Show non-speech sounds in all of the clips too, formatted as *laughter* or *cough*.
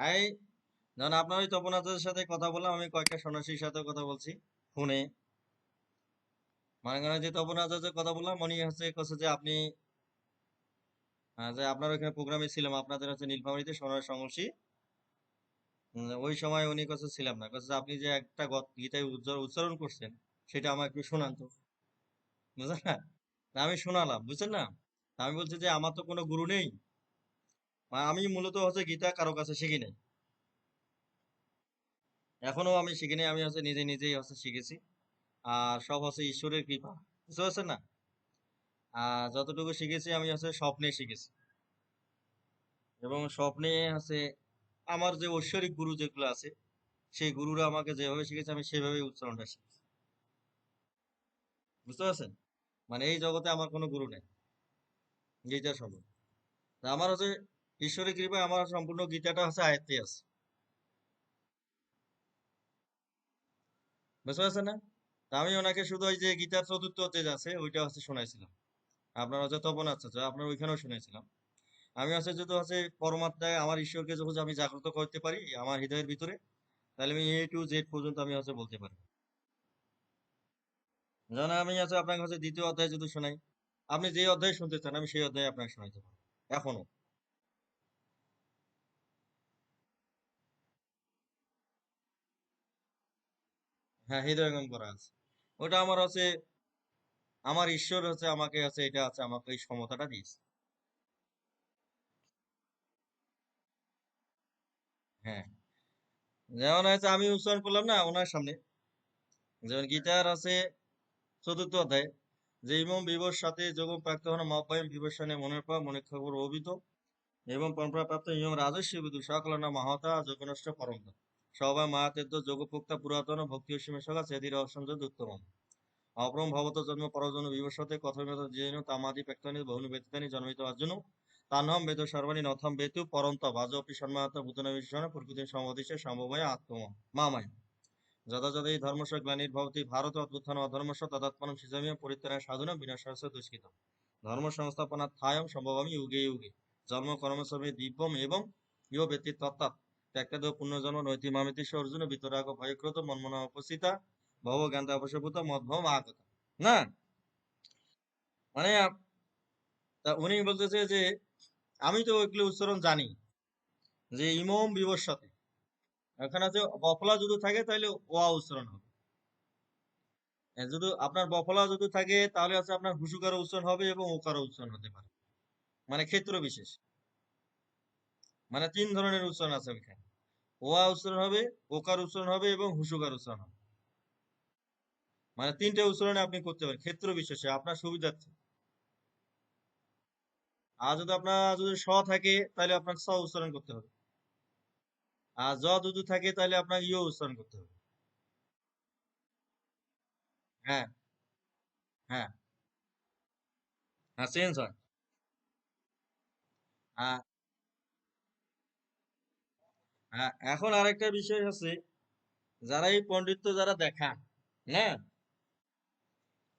এই যখন আপনার ওই তপন আচার্যের সাথে কথা বললাম, আমি কয়েকটা সন্ন্যাসীর সাথে কথা বলছি, ফোনে। মনে করেন যে তপন আচার্যের কথা বললাম, উনি হচ্ছে কছে যে আপনি যে আপনার ওখানে প্রোগ্রামে ছিলাম, আপনাদের হচ্ছে নীলফামারীতে সোনার সংঘর্ষী। ওই সময় উনি কাছে ছিলাম না কাছে আপনি যে একটা গত- গীতায় উচ্চারণ করছেন, সেটা আমার একটু শোনান তো। বুঝলেন না? আমি শোনালাম, বুঝছেন না? আমি বলছি যে আমার তো কোনো গুরু নেই। আমি মূলত হচ্ছে গীতা কারও কাছে শিখি নাই। এখনও আমি শিখি নাই, আমি হচ্ছে নিজে নিজেই হচ্ছে শিখেছি। আর সব হচ্ছে ঈশ্বরের কৃপা, বুঝতে পারছেন না? আর যতটুকু শিখেছি আমি হচ্ছে স্বপ্নে শিখেছি। এবং স্বপ্নে হচ্ছে আমার যে ঐশ্বরিক গুরু যেগুলো আছে, সেই গুরুরা আমাকে যেভাবে শিখেছে আমি সেভাবেই উচ্চারণটা শিখেছি। বুঝতে পারছেন? মানে এই জগতে আমার কোনো গুরু নেই। গীতা সম্ভব আমার হচ্ছে ঈশ্বরের কৃপায় আমার সম্পূর্ণ গীতাটা হচ্ছে আয়ত্তে আছে। বুঝতে পারছেন না? আমি ওনাকে শুধু ওই যে গীতার চতুর্থ অধ্যায় আছে, ওইটা হচ্ছে শোনাইছিলাম। আপনার হচ্ছে তপন আচার্য আপনার ওইখানেও শুনেছিলাম। আমি হচ্ছে যদি হচ্ছে পরমাত্মায় আমার ঈশ্বরকে যখন আমি জাগ্রত করতে পারি, আমার হৃদয়ের ভিতরে, তাহলে আমি এ টু জেড পর্যন্ত আমি হচ্ছে বলতে পারি। যেমন আমি হচ্ছে আপনাকে হচ্ছে দ্বিতীয় অধ্যায় যদি শোনাই, আপনি যে অধ্যায় শুনতে চান, আমি সেই অধ্যায় আপনাকে শোনাইতে পারব। এখনও। হ্যাঁ হৃদয়ঙ্গম করা আছে। ওটা আমার হচ্ছে, আমার ঈশ্বর হচ্ছে আমাকে হচ্ছে এটা আছে আমাকে এই ক্ষমতাটা দিয়েছে। হ্যাঁ। যেমন আমি উচ্চারণ করলাম না ওনার সামনে। যেমন গীতার আছে চতুর্থ অধ্যায়, যে ইমম বিবর সাথে যোগম প্রাপ্ত হন মহাব্যয়ম বিবর্ষণে মনের পর মনে খবর অভিত, এবং পরম্পরা প্রাপ্ত ইমম রাজস্ব বিদু সকলনা মহতা, যোগনষ্ট পরম সবাই মাহাতেদ্য যোগপোক্তা পুরাতন ভক্তি সীমেশকা সেদির অসঞ্জদ উত্তম অপরম ভবত জন্ম পরজন বিবর্ষতে কথমিত জেন, তামাদি, পেক্তানি, বহুনি, ব্যতীতানি জন্মিত অর্জুন তানহম বেদ সর্বাণী, নথম বেতু, পরন্ত বাজপি সম্মাত ভূতন বিশ্বন প্রকৃতি সমদিশে সম্ভবয় আত্ম মামায়। যদা এই ধর্মস্য গ্লানির্ভবতি ভারত অদ্ভুত্থান অধর্মস্য তদাত্মনম সিজামিয় পরিত্রাণ সাধুনা বিনাশাস্য দুষ্কৃত। ধর্ম সংস্থাপনার্থায়ম সম্ভবামি যুগে যুগে। জন্ম কর্মসমে দিব্যম এবং ইয় ব্যক্তি তত্ত্বাৎ। পুণ্যজন্ম নৈতি অর্জুন বিতরাগ ভয়ক্রত মন্মনা উপস্থিতা, ভব আগত না? মানে তা উনি বলতেছে যে, আমি তো ওইগুলো উচ্চারণ জানি, যে ইমম বিবস্বতে এখানে আছে বফলা যদি থাকে তাহলে ওয়া উচ্চারণ হবে। যদি আপনার বফলা যদি থাকে তাহলে আছে আপনার হুসুকারও উচ্চারণ হবে এবং ওকারও উচ্চারণ হতে পারে। মানে ক্ষেত্র বিশেষ। মানে তিন ধরনের উচ্চারণ আছে ওইখানে। ওয়া উচ্চারণ হবে, ওকার উচ্চারণ হবে এবং হুসুকার উচ্চারণ হবে। মানে তিনটে উচ্চারণে আপনি করতে পারেন, ক্ষেত্র বিশেষে, আপনার সুবিধার্থে। আর যদি আপনার, যদি স থাকে, তাহলে আপনার স উচ্চারণ করতে হবে। আর জ যদি থাকে, তাহলে আপনার ইও উচ্চারণ করতে হবে। হ্যাঁ। হ্যাঁ। হ্যাঁ চেঞ্জ হয়। হ্যাঁ এখন আরেকটা বিষয় হচ্ছে, যারা এই পণ্ডিত্য যারা দেখান হ্যাঁ?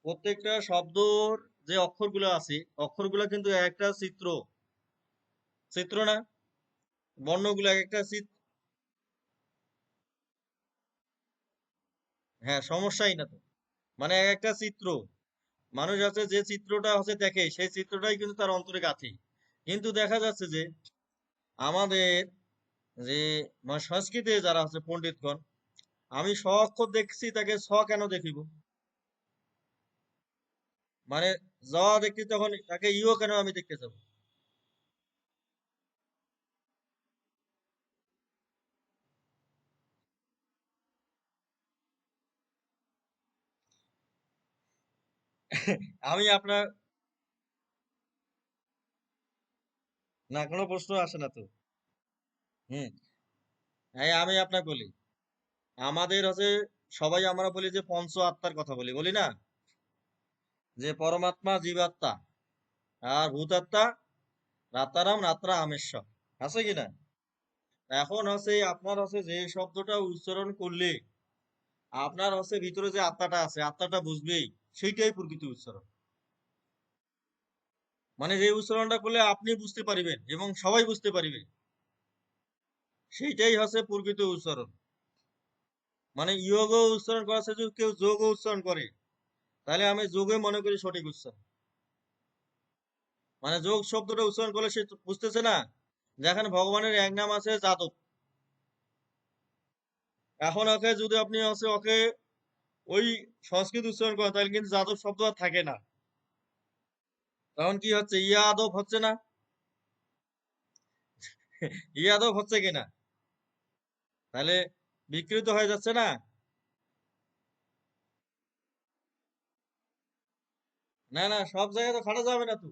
প্রত্যেকটা শব্দর যে অক্ষরগুলো আছে, অক্ষরগুলো কিন্তু একটা চিত্র। চিত্র না? বর্ণগুলো এক একটা চিত্র। হ্যাঁ সমস্যাই না তো। মানে এক একটা চিত্র। মানুষ আছে যে চিত্রটা হচ্ছে দেখে, সেই চিত্রটাই কিন্তু তার অন্তরে গাঁথে। কিন্তু দেখা যাচ্ছে যে, আমাদের যে মানে সংস্কৃতে যারা আছে পণ্ডিতগণ, আমি স অক্ষর দেখছি তাকে স কেন দেখিব? মানে জ দেখছি তখন তাকে ইও কেন আমি দেখতে যাব? *laughs* আমি আপনার না, কোনো প্রশ্ন আসে না তো। হুম। হ্যাঁ আমি আপনাকে বলি, আমাদের হচ্ছে সবাই আমরা বলি যে পঞ্চ আত্মার কথা বলি বলি না? যে পরমাত্মা, জীবাত্মা আর ভূতাত্মা রাতারাম, রাত্রা আমেশ্বর আছে কি না? এখন হচ্ছে আপনার হচ্ছে যে শব্দটা উচ্চারণ করলে আপনার হচ্ছে ভিতরে যে আত্মাটা আছে, আত্মাটা বুঝবেই, সেইটাই প্রকৃতি উচ্চারণ। মানে যে উচ্চারণটা করলে আপনি বুঝতে পারিবেন এবং সবাই বুঝতে পারিবে। সেইটাই হচ্ছে প্রকৃত উচ্চারণ। মানে ইয়োগ উচ্চারণ করা যদি কেউ যোগ উচ্চারণ করে। তাহলে আমি যোগে মনে করি সঠিক উচ্চারণ। মানে যোগ শব্দটা উচ্চারণ করলে সে বুঝতেছে না যেখানে ভগবানের এক নাম আছে যাদব এখন ওকে যদি আপনি হচ্ছে ওকে ওই সংস্কৃত উচ্চারণ করেন, তাহলে কিন্তু যাদব শব্দ আর থাকে না। তখন কি হচ্ছে? ইয়াদব হচ্ছে না? ইয়াদব হচ্ছে কিনা? তাহলে বিকৃত হয়ে যাচ্ছে না? না না, সব জায়গায় তো খাটা যাবে না তো।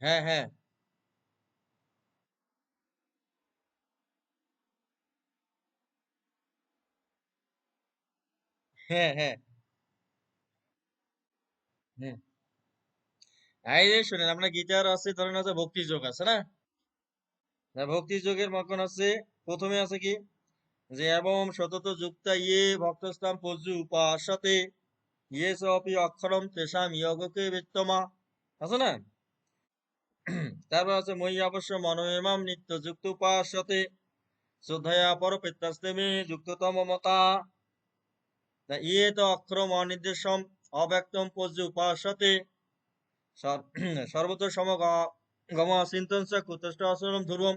হ্যাঁ হ্যাঁ। হ্যাঁ হ্যাঁ। হ্যাঁ। এই যে শুনেন গীতার আছে ধরেন আছে ভক্তি যোগ আছে না? না, ভক্তি যোগের মকন আছে। প্রথমে আছে কি? যে এবং সতত যুক্তা ইয়ে উপাসতে ইয়ে সপি অক্ষরম ইয়গকে বিত্তমা। আছে না? তারপর আছে মই অবশ্য মনোয়মাম নিত্য যুক্ত উপাসতে শ্রদ্ধয়া পর যুক্ততম মতা। ইয়ে তো অক্ষরম অনির্দেশম অব্যক্তম সর- *clears throat* সর্বত সমগ গম চিন্তন চ কুতষ্ট আচরণ ধ্রুবম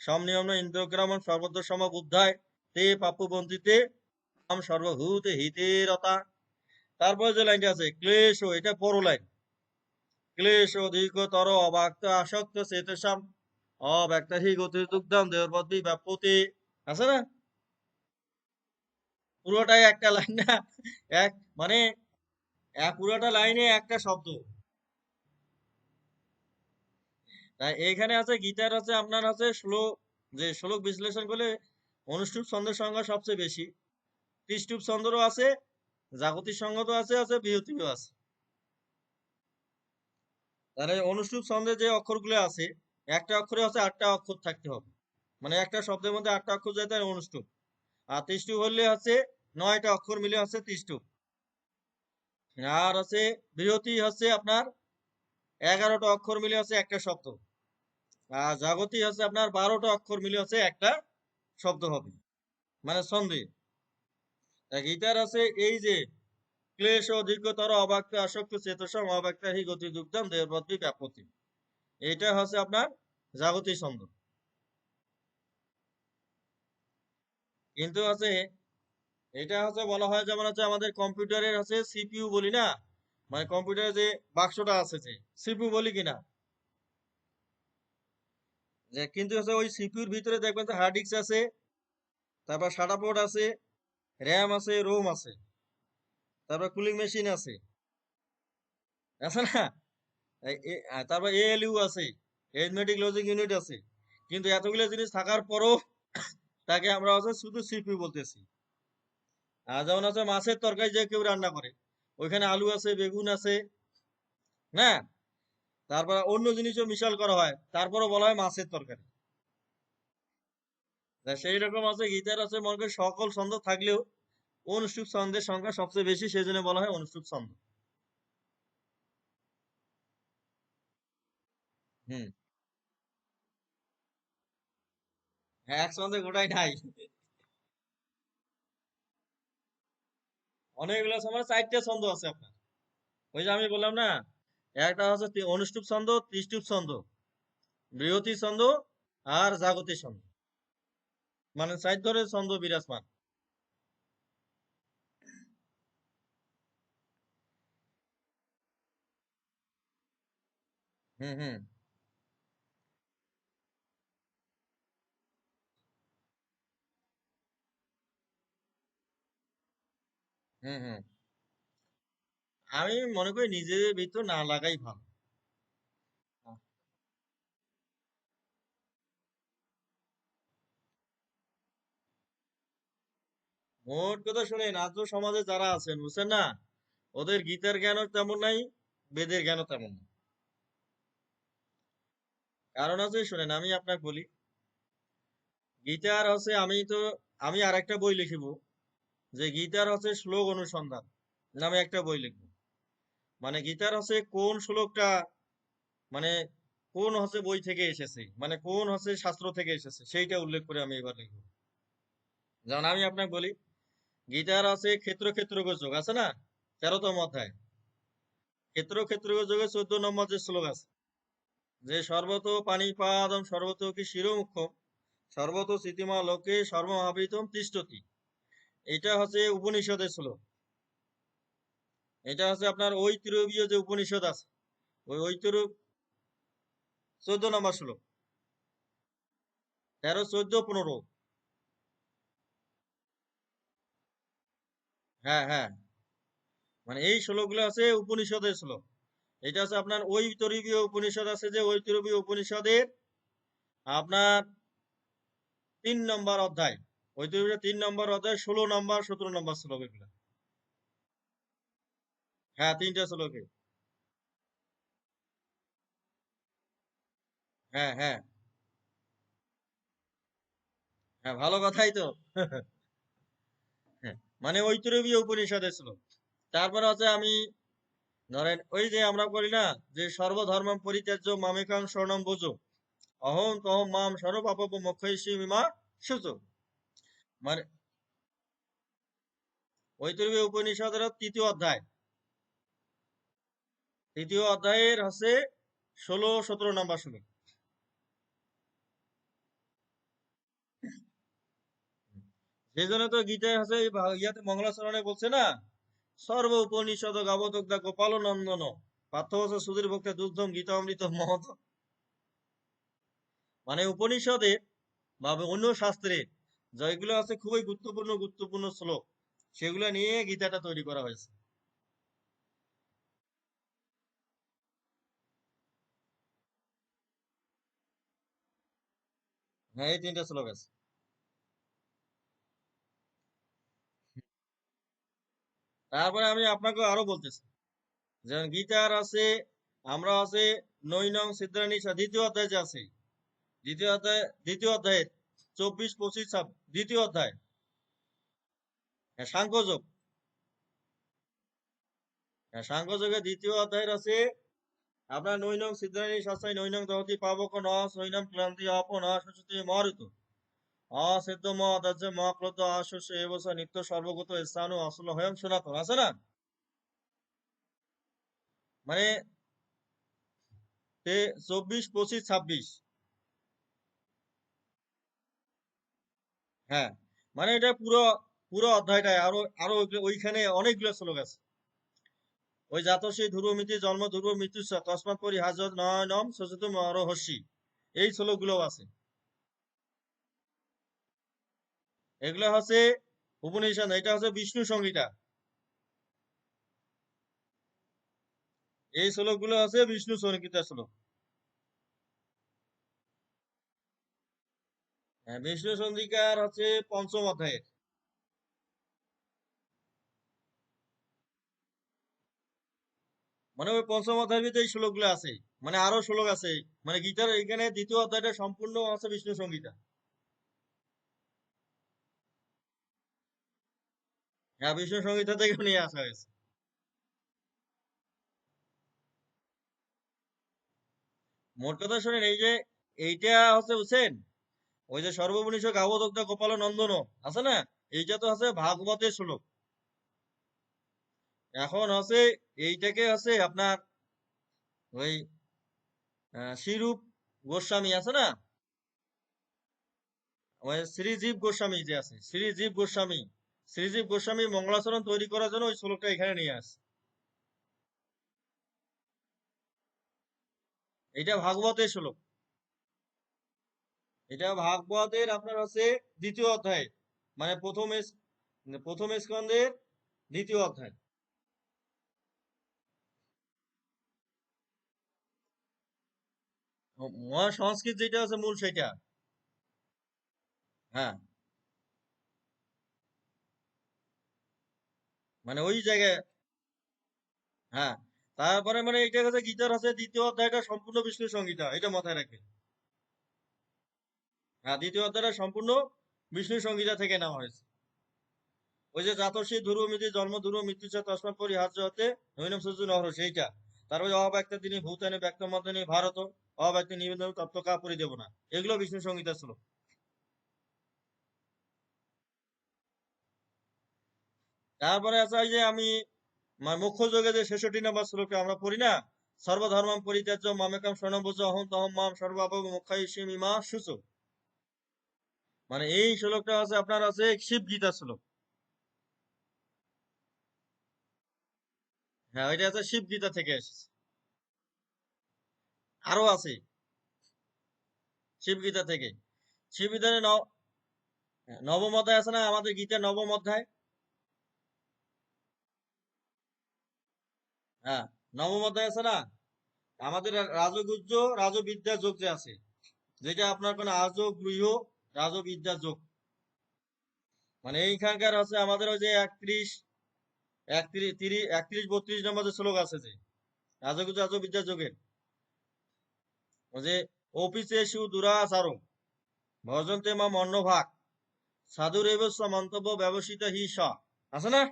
সমনিয়ম ইন্দ্রগ্রামম সর্বত সম বুদ্ধায় তে পাপু বন্দিতে আম সর্বভূতে হিতে রতা। তারপর যে লাইনটা আছে, ক্লেশ, এটা বড় লাইন। ক্লেশ অধিকতর অবাক্ত আসক্ত চেতসাম অব্যক্ত হি গতি দুগ্ধাম দেবী ব্যাপতি আছে না? পুরোটাই একটা লাইন না? এক মানে পুরোটা লাইনে একটা শব্দ। তাই এইখানে আছে গীতার আছে, আপনার আছে শ্লোক যে শ্লোক বিশ্লেষণ করলে অনুষ্ঠুপ ছন্দের সংখ্যা সবচেয়ে বেশি। ত্রিষ্টুপ ছন্দেরও আছে, জাগতিক সংগত আছে আছে বৃহতিও আছে। তাহলে অনুষ্ঠুপ ছন্দের যে অক্ষরগুলো আছে, একটা অক্ষরে আছে আটটা অক্ষর থাকতে হবে। মানে একটা শব্দের মধ্যে আটটা অক্ষর যায় তাই অনুষ্ঠুপ। আর ত্রিষ্টুপ হলে আছে নয়টা অক্ষর মিলে আছে ত্রিষ্টুপ। আর আছে বৃহতি হচ্ছে আপনার এগারোটা অক্ষর মিলে আছে একটা শব্দ। জাগতি হচ্ছে আপনার বারোটা অক্ষর মিলে আছে একটা শব্দ হবে। মানে তা গীতার আছে এই যে, ক্লেশ অধিকতর অবাক্ত আসক্ত, চেতসম অবাক্ত হি, গতি, দুগ্ধম দেবদ্বী ব্যাপতি। এইটা হচ্ছে আপনার জাগতিক ছন্দ। কিন্তু আছে, এটা হচ্ছে বলা হয় যেমন হচ্ছে আমাদের কম্পিউটারের হচ্ছে সিপিইউ বলি না? মানে কম্পিউটারে যে বাক্সটা আছে যে, সিপিইউ বলি কিনা? যে কিন্তু হচ্ছে ওই সিপিইউর ভিতরে দেখবেন যে হার্ড ডিস্ক আছে, তারপর সাদা পোর্ট আছে র্যাম আছে রোম আছে, তারপর কুলিং মেশিন আছে আছে না? তারপর এএলইউ আছে এরিথমেটিক লজিক ইউনিট আছে, কিন্তু এতগুলো জিনিস থাকার পরও তাকে আমরা হচ্ছে শুধু সিপিইউ বলতেছি। আর যেমন আছে মাছের তরকারি যে কেউ রান্না করে, ওইখানে আলু আছে, বেগুন আছে, না? তারপর অন্য জিনিসও মিশাল করা হয়। তারপরও বলা হয় মাছের তরকারি। সেই রকম আছে, গীতার আছে মনে করেন সকল ছন্দ থাকলেও অনুষ্ঠুপ ছন্দের সংখ্যা সবচেয়ে বেশি, সেই জন্য বলা হয় অনুষ্ঠুপ ছন্দ। হুম। এক ছন্দে গোটাই নাই। অনেকগুলো সময় চারটে ছন্দ আছে আপনার। ওই যে আমি বললাম না একটা হচ্ছে অনুষ্ঠুপ ছন্দ, ত্রিষ্টুপ ছন্দ, বৃহতি ছন্দ আর জাগতিক ছন্দ। মানে চার ধরনের ছন্দ বিরাজমান। হুম হুম। হুম হুম। আমি মনে করি নিজের ভিতর না লাগাই ভালো। মোট কথা শুনেন আজ সমাজে যারা আছেন, বুঝছেন না? ওদের গীতার জ্ঞানও তেমন নাই, বেদের জ্ঞানও তেমন নাই। কারণ আছে শুনেন, আমি আপনাকে বলি, গীতার হচ্ছে, আমি তো, আমি আর একটা বই লিখিব, যে গীতার হচ্ছে শ্লোক অনুসন্ধান নামে একটা বই লিখব। মানে গীতার হচ্ছে কোন শ্লোকটা মানে কোন হচ্ছে বই থেকে এসেছে মানে কোন হচ্ছে শাস্ত্র থেকে এসেছে, সেইটা উল্লেখ করে আমি এবার লিখব। যেমন আমি আপনাকে বলি গীতার আছে ক্ষেত্র ক্ষেত্র যোগ, আছে না? তেরোতম অধ্যায়। ক্ষেত্র ক্ষেত্র যোগে চোদ্দ নম্বর যে শ্লোক আছে, যে সর্বত পানিপাদম, সর্বত কি শিরোমুখ সর্বত স্মৃতিমা লোকে সর্বমহাবৃতম তিষ্ঠতি এটা হচ্ছে উপনিষদের শ্লোক। এটা হচ্ছে আপনার ঐতরবীয় যে উপনিষদ আছে, ওই ঐতর চোদ্দ নম্বর শ্লোক। তেরো, চোদ্দ, পনেরো। হ্যাঁ হ্যাঁ। মানে এই শ্লোকগুলো আছে উপনিষদের শ্লোক। এটা আছে আপনার ঐতরবীয় উপনিষদ আছে যে ঐতরবীয় উপনিষদের আপনার তিন নম্বর অধ্যায়। ঐতরবীয় তিন নম্বর অধ্যায়, ষোলো নম্বর, সতেরো নম্বর শ্লোক এগুলো। হ্যাঁ তিনটা শ্লোকে হ্যাঁ হ্যাঁ। হ্যাঁ ভালো কথাই তো। হ্যাঁ, মানে ঐতরবীয় উপনিষদের শ্লোক তারপর আছে আমি ধরেন ওই যে আমরা করি না যে সর্বধর্ম পরিত্যাজ্য মামেকাং স্বর্ণম বোঝো অহম তহম মাম সর্বপাপ মোক্ষয়সী মিমা সুচ মানে ঐতরবীয় উপনিষদের তৃতীয় অধ্যায়। তৃতীয় অধ্যায়ের হচ্ছে ষোলো, সতেরো নম্বর শ্লোক সেই জন্য তো গীতায় ভা- ইয়াতে মঙ্গলাচরণে বলছে না, সর্ব উপনিষদ গাবদগ্ধা গোপাল নন্দন পার্থবস সুধীর ভক্তে দুগ্ধম গীতা অমৃত মহত মানে উপনিষদে বা অন্য শাস্ত্রে যেগুলো আছে খুবই গুরুত্বপূর্ণ গুরুত্বপূর্ণ শ্লোক, সেগুলো নিয়ে গীতাটা তৈরি করা হয়েছে। হ্যাঁ এই তিনটা শ্লোক আছে তারপরে আমি আপনাকে আরও বলতেছি। যেমন গীতার আছে, আমরা আছে নৈনং সিদ্ধানিশা দ্বিতীয় অধ্যায় যে আছে, দ্বিতীয় অধ্যায়, দ্বিতীয় অধ্যায়ের চব্বিশ, পঁচিশ দ্বিতীয় অধ্যায়। হ্যাঁ সাংখ্যযোগ। হ্যাঁ সাংখ্যযোগের দ্বিতীয় অধ্যায়ের আছে আপনার নৈনং সিদ্ধানি শাস্ত্রায় নৈনং দহতি পাবক ন সৈনম ক্লান্তি অপ ন সুচতি মরুত অসিদ্ধ ম অদাজ্য ম ক্রোধ অশস্য এবস নিত্য সর্বগত স্থানু অসল হয়ং সনাতন আছে না? মানে চব্বিশ, পঁচিশ, ছাব্বিশ। হ্যাঁ মানে এটা পুরো পুরো অধ্যায়টায় আরও আরও ওইখানে অনেকগুলো শ্লোক আছে। ওই জাত সেই ধ্রুবমিতি জন্ম ধ্রুব মৃত্যু স তসমাৎ পরি হাজত নয়নম সচেতন রহস্যি এই শ্লোকগুলো আছে। এগুলো হচ্ছে উপনিষদ এটা হচ্ছে বিষ্ণু সংহিতা। এই শ্লোকগুলো আছে বিষ্ণু সংহিতা শ্লোক। হ্যাঁ, বিষ্ণু সংহিতার হচ্ছে পঞ্চম অধ্যায়ের। মানে ওই পঞ্চম অধ্যায়ের ভিতরে এই শ্লোকগুলো আছে। মানে আরও শ্লোক আছে। মানে গীতার এখানে দ্বিতীয় অধ্যায়টা সম্পূর্ণ আছে বিষ্ণু সংহিতা হ্যাঁ বিষ্ণু সংহিতা থেকে নিয়ে আসা হয়েছে। মোট কথা শোনেন, এই যে এইটা হচ্ছে বুঝছেন ওই যে সর্বমনীষ গাবদগ্ধ গোপাল নন্দন আছে না? এইটা তো আছে ভাগবতের শ্লোক। এখন হচ্ছে এইটাকে আছে আপনার ওই আহ, শ্রীরূপ গোস্বামী আছে না? শ্রীজীব গোস্বামী যে আছে শ্রীজীব গোস্বামী শ্রীজীব গোস্বামী মঙ্গলাচরণ তৈরি করার জন্য ওই শ্লোকটা এখানে নিয়ে আসে এটা ভাগবতের শ্লোক। এটা ভাগবতের আপনার হচ্ছে দ্বিতীয় অধ্যায় মানে প্রথম প্রথম স্কন্ধের দ্বিতীয় অধ্যায়। মহা সংস্কৃত যেটা আছে মূল সেটা। হ্যাঁ। মানে ওই জায়গায় হ্যাঁ। তারপরে মানে এটা হচ্ছে গীতার আছে, দ্বিতীয় অধ্যায়টা সম্পূর্ণ বিষ্ণু সংহিতা এটা মাথায় রাখবে হ্যাঁ দ্বিতীয় অধ্যায়টা সম্পূর্ণ বিষ্ণু সংহিতা থেকে নেওয়া হয়েছে। ওই যে জাতসী ধ্রুবমিতি জন্ম ধ্রুব মৃত্যু চ তস্মাৎ পরিহার্য হতে নৈনম সূর্য, নহর, সেইটা। তারপরে অব্যক্ত তিনি, ভূতানে, ব্যক্ত মতনি ভারত। অব্যক্ত নিবেদন তত্ত্ব কাপড়ি দেব না। এগুলো বিষ্ণু সংহিতা ছিল তারপরে আছে যে আমি মুখ্য যোগে যে ছেষট্টি নম্বর শ্লোকে আমরা পড়ি না, সর্বধর্মম পরিত্যাজ্য মামেকাম স্বর্ণভোজ অহম তহম মাম সর্বাবগ মুখাইষি মিমা সুচ মানে এই শ্লোকটা আছে, আপনার আছে শিব গীতা শ্লোক। হ্যাঁ ওইটা আছে শিব গীতা থেকে এসেছে। আরও আছে। শিব গীতা থেকে। শিব গীতার ন- নবম অধ্যায় আছে না? আমাদের গীতার নবম অধ্যায়? হ্যাঁ নবম অধ্যায় আছে না? আমাদের রাজগুজ্জ রাজবিদ্যা যোগ যে আছে। যেটা আপনার কোন আজ গৃহ রাজবিদ্যা যোগ মানে এইখানকার আছে আমাদের ওই যে একত্রিশ একত্রিশ, তিরিশ, একত্রিশ, বত্রিশ নম্বর যে শ্লোক আছে যে রাজগুজ্জ রাজবিদ্যা যোগের যে অফিসে শিব দুরাচার ভজন্তে মা মন্নভাগ সাধুরেব মন্তব্য ব্যবসিত হি স। আছে না?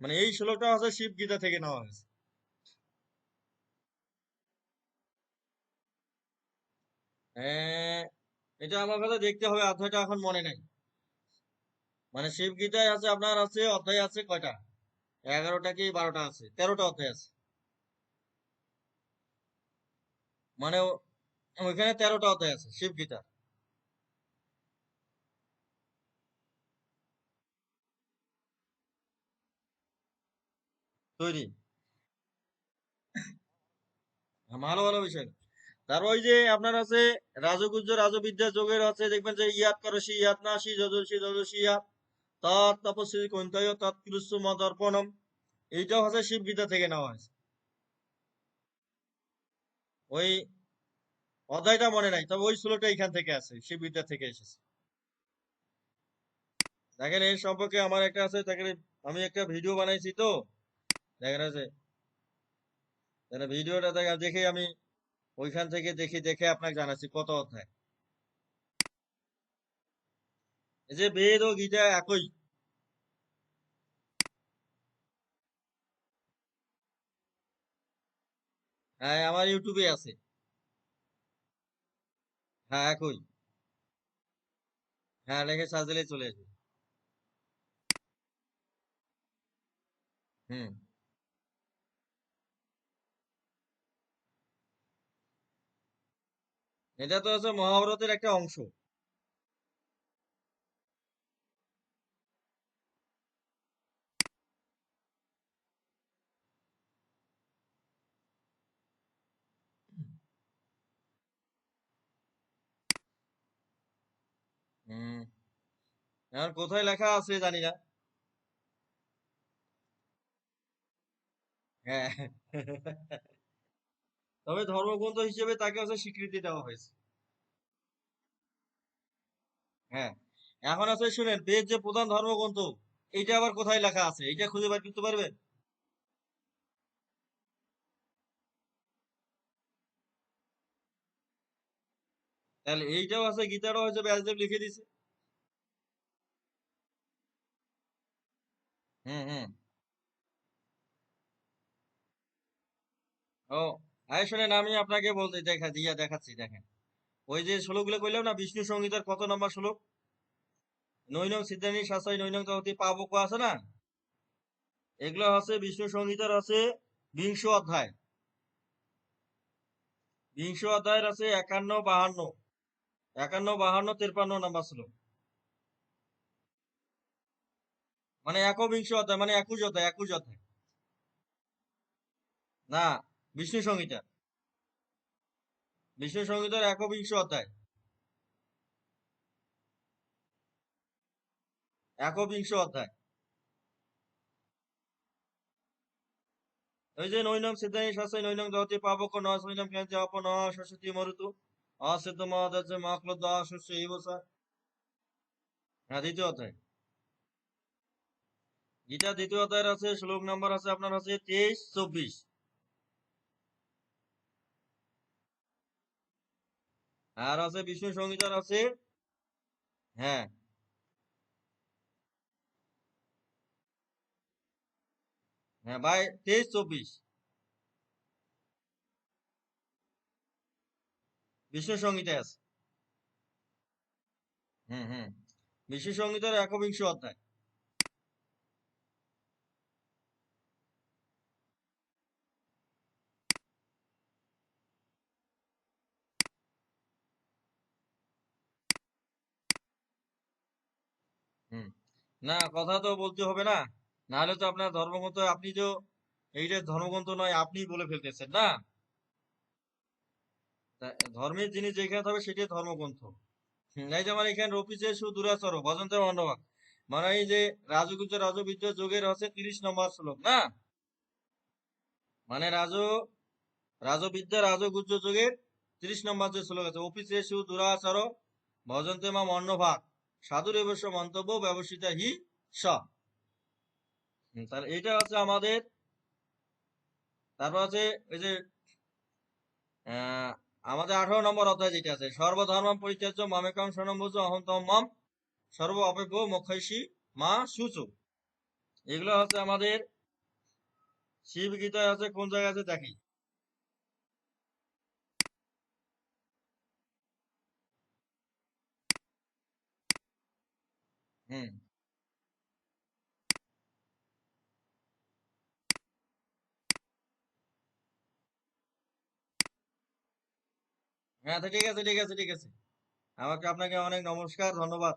মানে এই শ্লোকটা আছে শিব গীতা থেকে নেওয়া হয়েছে। হ্যাঁ, এটা আমার কাছে দেখতে হবে অধ্যায়টা এখন মনে নাই। মানে শিব গীতায় আছে আপনার আছে অধ্যায় আছে কয়টা? এগারোটা কি বারোটা আছে? তেরোটা অধ্যায় আছে। মানে ওইখানে তেরোটা অধ্যায় আছে, শিব গীতা। তৈরি। ভালো ভালো বিষয়। তারপর ওই যে আপনার আছে রাজগুজ্জ, রাজবিদ্যা যোগের আছে, দেখবেন যে ইয়াত করসি, ইয়াত নাসি যদসি যদসি ইয়াত। তৎ তপস্বী কৈন্তয় তৎকৃষ্ণ মদর্পণম। এইটাও হচ্ছে শিব গীতা থেকে নেওয়া হয়েছে। ওই অধ্যায়টা মনে নাই, তবে ওই শ্লোকটা এখান থেকে আছে শিব গীতা থেকে এসেছে। দেখেন এই সম্পর্কে আমার একটা আছে, দেখেন, আমি একটা ভিডিও বানাইছি তো, দেখেন আছে ভিডিওটা দেখা দেখে আমি ওইখান থেকে দেখে দেখে আপনাকে জানাচ্ছি কত অধ্যায়। এই যে বেদ ও গীতা একই। হ্যাঁ আমার ইউটিউবে আছে। হ্যাঁ একই হ্যাঁ লেখে সার্চ দিলেই চলে আসবে। হুম। এটা তো হচ্ছে মহাভারতের একটা অংশ হুম এখন কোথায় লেখা আছে জানি না। হ্যাঁ। তবে ধর্মগ্রন্থ হিসেবে তাকে হচ্ছে স্বীকৃতি দেওয়া হয়েছে। হ্যাঁ। এখন আছে শুনেন বেদ যে প্রধান ধর্মগ্রন্থ, এইটা আবার কোথায় লেখা আছে? এইটা খুঁজে বের করতে পারবেন? তাহলে এইটাও আছে গীতারও হচ্ছে ব্যাসদেব লিখে দিছে হুম হুম ও আমি আপনাকে বলতে দেখা দিয়া দেখাচ্ছি, দেখেন। ওই যে কইলাম না, বিষ্ণু কত নম্বর শ্লোক? নৈনং সিদ্ধানি শাস্ত্রাই নৈনং তহতি পাবক আছে না? এগুলো হচ্ছে বিষ্ণু সংহিতার আছে বিংশ অধ্যায়। বিংশ অধ্যায়ের আছে একান্ন, বাহান্ন। একান্ন, বাহান্ন তেপ্পান্ন নাম্বার শ্লোক। মানে একবিংশ অধ্যায় মানে একুশ অধ্যায় একুশ অধ্যায়। না, বিষ্ণু সংহিতা। বিষ্ণু সংহিতার একবিংশ অধ্যায়। একবিংশ অধ্যায়। ওই যে নৈনম সিদ্ধানি শাস্ত্রাই নৈনং দহতি পাবক ন, সৈনম কেন অপ ন, সরস্বতী মরুতু। অসিদ্ধ মহাদাজ মহাক্লদ অশস্য এই বসা হ্যাঁ দ্বিতীয় অধ্যায়। গীতা দ্বিতীয় অধ্যায়ের আছে, শ্লোক নাম্বার আছে, আপনার আছে তেইশ, চব্বিশ। আর আছে বিষ্ণু সংহিতার আছে হ্যাঁ। হ্যাঁ ভাই, তেইশ, চব্বিশ। বিষ্ণু সংহিতায় আছে। হুম হুম। বিষ্ণু সংহিতার একবিংশ অধ্যায় হুম না, কথা তো বলতে হবে না। নাহলে তো আপনার ধর্মগ্রন্থ, আপনি তো এইটা ধর্মগ্রন্থ নয় আপনিই বলে ফেলতেছেন, না? ধর্মের জিনিস যেখানে হবে সেটাই ধর্মগ্রন্থ। এই যেমন এখানে রপিছে সুদূরাচর ভজন্তে মণ্ডপক মানে এই যে রাজগুজ্জ রাজবিদ্য যোগের হচ্ছে তিরিশ নম্বর শ্লোক, না? মানে রাজ, রাজবিদ্যা, রাজগুজ্জ যোগের তিরিশ নম্বর যে শ্লোক আছে অপিছে সু দুরাচার ভজন্তে মা মন্নভাগ সাধুর এবশ্য মন্তব্য ব্যবসিতা হি স। তাহলে এইটা হচ্ছে আমাদের, তারপর আছে এই যে আমাদের আঠারো নম্বর অধ্যায় যেটা আছে সর্বধর্ম পরিত্যাজ্য মামেকং শরণভুজ অহন্তম মম সর্ব অপেক্ষ মক্ষৈষী মা সুচু। এগুলো হচ্ছে আমাদের শিব গীতায় আছে কোন জায়গায় আছে দেখি হ্যাঁ তো ঠিক আছে ঠিক আছে ঠিক আছে। আমাকে আপনাকে অনেক নমস্কার ধন্যবাদ।